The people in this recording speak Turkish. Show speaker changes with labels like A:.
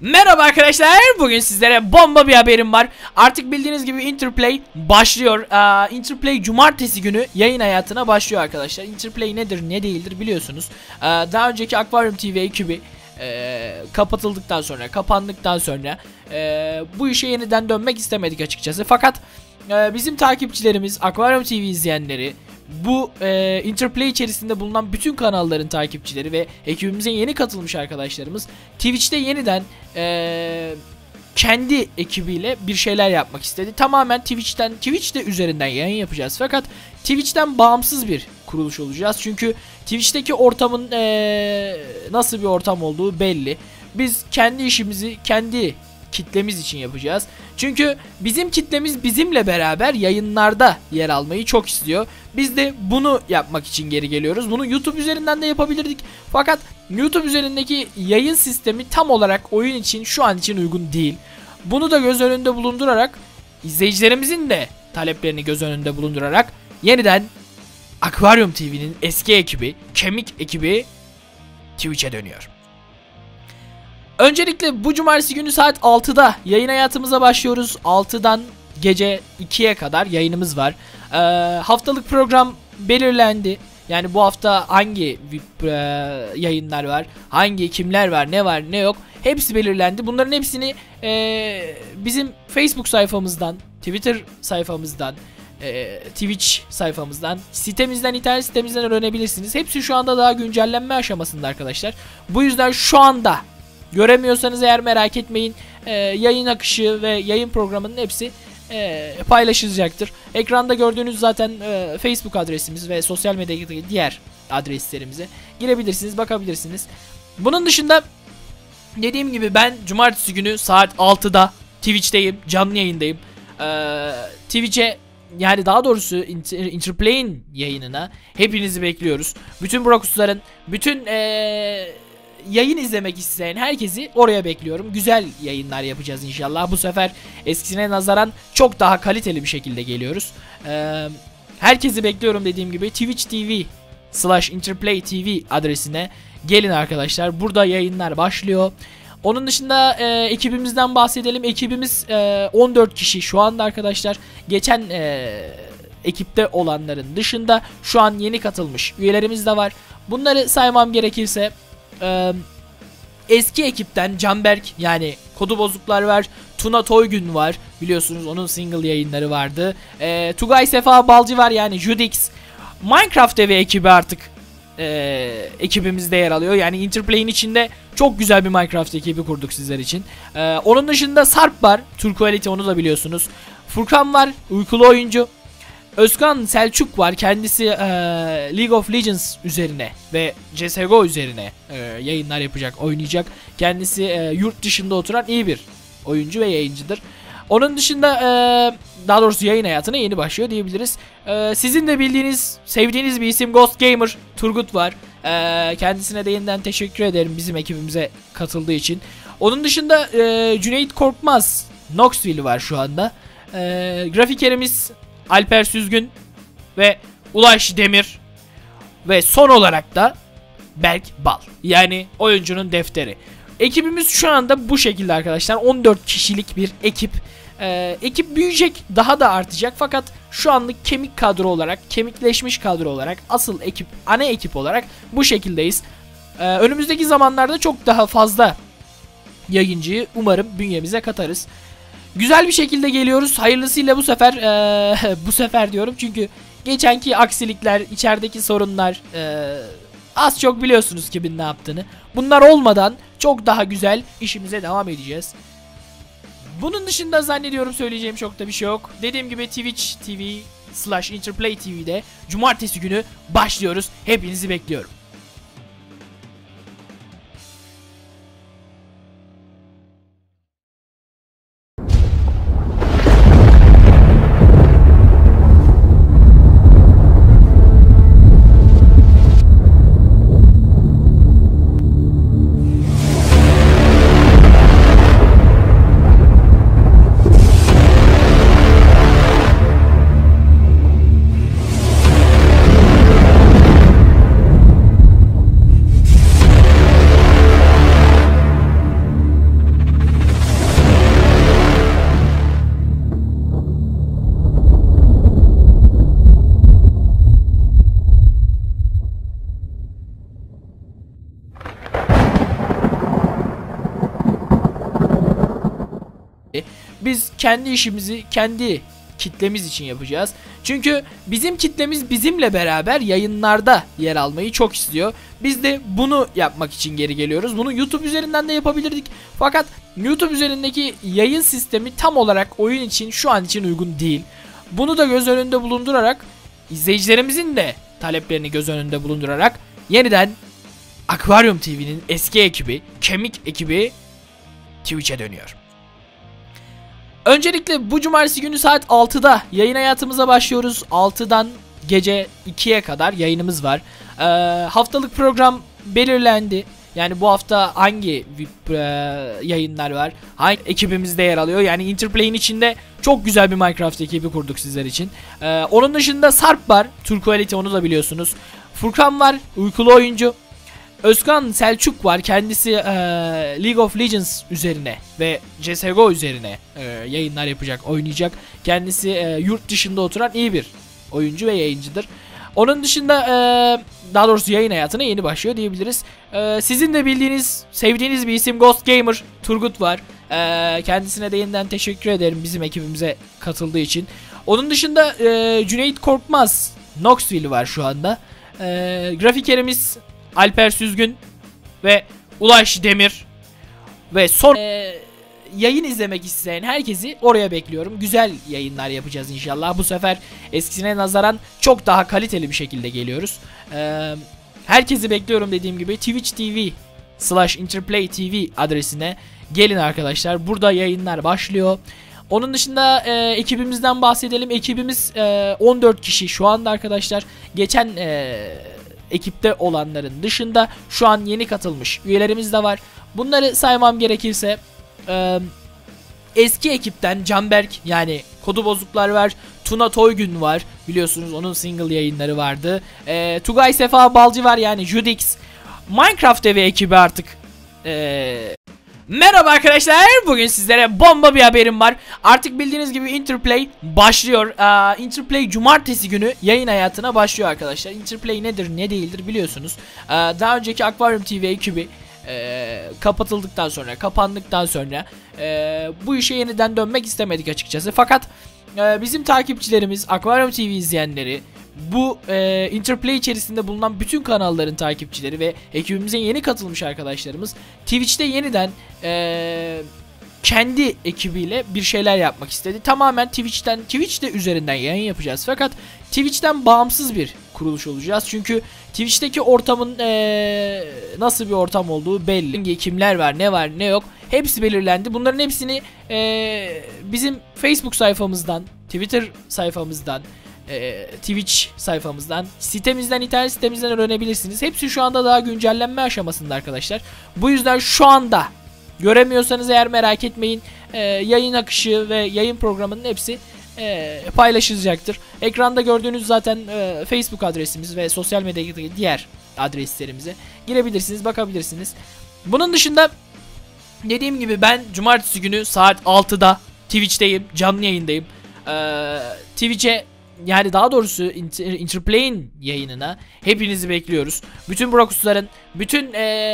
A: Merhaba arkadaşlar. Bugün sizlere bomba bir haberim var. Artık bildiğiniz gibi Interplay başlıyor. Ee, Interplay cumartesi günü yayın hayatına başlıyor arkadaşlar. Interplay nedir ne değildir biliyorsunuz. Ee, daha önceki Aquarium TV ekibi e, kapatıldıktan sonra, kapandıktan sonra e, bu işe yeniden dönmek istemedik açıkçası. Fakat e, bizim takipçilerimiz, Aquarium TV izleyenleri, bu e, Interplay içerisinde bulunan bütün kanalların takipçileri ve ekibimize yeni katılmış arkadaşlarımız Twitch'te yeniden e, kendi ekibiyle bir şeyler yapmak istedi. Tamamen Twitch'ten Twitch'te üzerinden yayın yapacağız. Fakat Twitch'ten bağımsız bir kuruluş olacağız. Çünkü Twitch'teki ortamın e, nasıl bir ortam olduğu belli. Biz kendi işimizi kendi kitlemiz için yapacağız. Çünkü bizim kitlemiz bizimle beraber yayınlarda yer almayı çok istiyor. Biz de bunu yapmak için geri geliyoruz. Bunu YouTube üzerinden de yapabilirdik. Fakat YouTube üzerindeki yayın sistemi tam olarak oyun için şu an için uygun değil. Bunu da göz önünde bulundurarak izleyicilerimizin de taleplerini göz önünde bulundurarak yeniden Aquarium TV'nin eski ekibi, kemik ekibi Twitch'e dönüyor. Öncelikle bu cumartesi günü saat 6'da yayın hayatımıza başlıyoruz. 6'dan gece 2'ye kadar yayınımız var. Ee, haftalık program belirlendi. Yani bu hafta hangi e, yayınlar var, hangi kimler var, ne var, ne yok hepsi belirlendi. Bunların hepsini e, bizim Facebook sayfamızdan, Twitter sayfamızdan, e, Twitch sayfamızdan, sitemizden, internet sitemizden öğrenebilirsiniz. Hepsi şu anda daha güncellenme aşamasında arkadaşlar. Bu yüzden şu anda Göremiyorsanız eğer merak etmeyin. E, yayın akışı ve yayın programının hepsi e, paylaşılacaktır. Ekranda gördüğünüz zaten e, Facebook adresimiz ve sosyal medyadaki diğer adreslerimize girebilirsiniz, bakabilirsiniz. Bunun dışında dediğim gibi ben cumartesi günü saat 6'da Twitch'teyim, canlı yayındayım. Ee, Twitch'e yani daha doğrusu Interplay'in yayınına hepinizi bekliyoruz. Bütün Brokusların, bütün ee, yayın izlemek isteyen herkesi oraya bekliyorum. Güzel yayınlar yapacağız inşallah. Bu sefer eskisine nazaran çok daha kaliteli bir şekilde geliyoruz. Ee, herkesi bekliyorum dediğim gibi Twitch TV slash Interplay TV adresine gelin arkadaşlar. Burada yayınlar başlıyor. Onun dışında e, ekibimizden bahsedelim. Ekibimiz e, 14 kişi şu anda arkadaşlar. Geçen e, ekipte olanların dışında şu an yeni katılmış üyelerimiz de var. Bunları saymam gerekirse e, eski ekipten Canberk yani kodu bozuklar var. Tuna Toygün var. Biliyorsunuz onun single yayınları vardı. E, Tugay Sefa Balcı var yani Judix. Minecraft evi ekibi artık e, ekibimizde yer alıyor. Yani Interplay'in içinde çok güzel bir Minecraft ekibi kurduk sizler için. E, onun dışında Sarp var. Turquality onu da biliyorsunuz. Furkan var. Uykulu oyuncu. Özkan Selçuk var. Kendisi e, League of Legends üzerine ve CSGO üzerine e, yayınlar yapacak, oynayacak. Kendisi e, yurt dışında oturan iyi bir oyuncu ve yayıncıdır. Onun dışında e, daha doğrusu yayın hayatına yeni başlıyor diyebiliriz. E, sizin de bildiğiniz, sevdiğiniz bir isim Ghost Gamer Turgut var. E, kendisine de yeniden teşekkür ederim bizim ekibimize katıldığı için. Onun dışında e, Cüneyt Korkmaz Knoxville var şu anda. E, grafikerimiz Alper Süzgün ve Ulaş Demir ve son olarak da Berk Bal. Yani oyuncunun defteri. Ekibimiz şu anda bu şekilde arkadaşlar. 14 kişilik bir ekip. Ee, ekip büyüyecek, daha da artacak fakat şu anlık kemik kadro olarak, kemikleşmiş kadro olarak, asıl ekip, ana ekip olarak bu şekildeyiz. Ee, önümüzdeki zamanlarda çok daha fazla yayıncıyı umarım bünyemize katarız. Güzel bir şekilde geliyoruz. Hayırlısıyla bu sefer ee, bu sefer diyorum çünkü geçenki aksilikler, içerideki sorunlar ee, az çok biliyorsunuz kimin ne yaptığını. Bunlar olmadan çok daha güzel işimize devam edeceğiz. Bunun dışında zannediyorum söyleyeceğim çok da bir şey yok. Dediğim gibi Twitch TV slash Interplay TV'de cumartesi günü başlıyoruz. Hepinizi bekliyorum. Kendi işimizi kendi kitlemiz için yapacağız. Çünkü bizim kitlemiz bizimle beraber yayınlarda yer almayı çok istiyor. Biz de bunu yapmak için geri geliyoruz. Bunu YouTube üzerinden de yapabilirdik. Fakat YouTube üzerindeki yayın sistemi tam olarak oyun için şu an için uygun değil. Bunu da göz önünde bulundurarak izleyicilerimizin de taleplerini göz önünde bulundurarak yeniden Aquarium TV'nin eski ekibi, kemik ekibi Twitch'e dönüyor. Öncelikle bu cumartesi günü saat 6'da yayın hayatımıza başlıyoruz. 6'dan gece 2'ye kadar yayınımız var. Ee, haftalık program belirlendi. Yani bu hafta hangi VIP e, yayınlar var? Hangi ekibimizde yer alıyor? Yani Interplay'in içinde çok güzel bir Minecraft ekibi kurduk sizler için. Ee, onun dışında Sarp var. Turquality onu da biliyorsunuz. Furkan var. Uykulu oyuncu. Özkan Selçuk var. Kendisi e, League of Legends üzerine ve CSGO üzerine e, yayınlar yapacak, oynayacak. Kendisi e, yurt dışında oturan iyi bir oyuncu ve yayıncıdır. Onun dışında e, daha doğrusu yayın hayatına yeni başlıyor diyebiliriz. E, sizin de bildiğiniz, sevdiğiniz bir isim Ghost Gamer Turgut var. E, kendisine de yeniden teşekkür ederim bizim ekibimize katıldığı için. Onun dışında e, Cüneyt Korkmaz Knoxville var şu anda. E, grafikerimiz Alper Süzgün ve Ulaş Demir ve son e, yayın izlemek isteyen herkesi oraya bekliyorum. Güzel yayınlar yapacağız inşallah. Bu sefer eskisine nazaran çok daha kaliteli bir şekilde geliyoruz. E, herkesi bekliyorum dediğim gibi Twitch TV slash Interplay TV adresine gelin arkadaşlar. Burada yayınlar başlıyor. Onun dışında e, ekibimizden bahsedelim. Ekibimiz e, 14 kişi şu anda arkadaşlar. Geçen e, ekipte olanların dışında şu an yeni katılmış üyelerimiz de var. Bunları saymam gerekirse e, eski ekipten Canberk yani kodu bozuklar var. Tuna Toygün var. Biliyorsunuz onun single yayınları vardı. E, Tugay Sefa Balcı var yani Judix. Minecraft evi ekibi artık e, Merhaba arkadaşlar. Bugün sizlere bomba bir haberim var. Artık bildiğiniz gibi Interplay başlıyor. Aa, Interplay cumartesi günü yayın hayatına başlıyor arkadaşlar. Interplay nedir ne değildir biliyorsunuz. Aa, daha önceki Aquarium TV ekibi e, kapatıldıktan sonra, kapandıktan sonra e, bu işe yeniden dönmek istemedik açıkçası. Fakat e, bizim takipçilerimiz, Aquarium TV izleyenleri, bu e, Interplay içerisinde bulunan bütün kanalların takipçileri ve ekibimize yeni katılmış arkadaşlarımız Twitch'te yeniden e, kendi ekibiyle bir şeyler yapmak istedi. Tamamen Twitch'ten Twitch'te üzerinden yayın yapacağız. Fakat Twitch'ten bağımsız bir kuruluş olacağız. Çünkü Twitch'teki ortamın e, nasıl bir ortam olduğu belli. Kimler var, ne var, ne yok. Hepsi belirlendi. Bunların hepsini e, bizim Facebook sayfamızdan, Twitter sayfamızdan, e, Twitch sayfamızdan, sitemizden, internet sitemizden öğrenebilirsiniz. Hepsi şu anda daha güncellenme aşamasında arkadaşlar. Bu yüzden şu anda göremiyorsanız eğer merak etmeyin. E, yayın akışı ve yayın programının hepsi e, paylaşılacaktır. Ekranda gördüğünüz zaten e, Facebook adresimiz ve sosyal medyadaki diğer adreslerimize girebilirsiniz, bakabilirsiniz. Bunun dışında dediğim gibi ben cumartesi günü saat 6'da Twitch'teyim, canlı yayındayım. Ee, Twitch'e yani daha doğrusu Inter Interplay'in yayınına hepinizi bekliyoruz. Bütün Brokusların, bütün ee,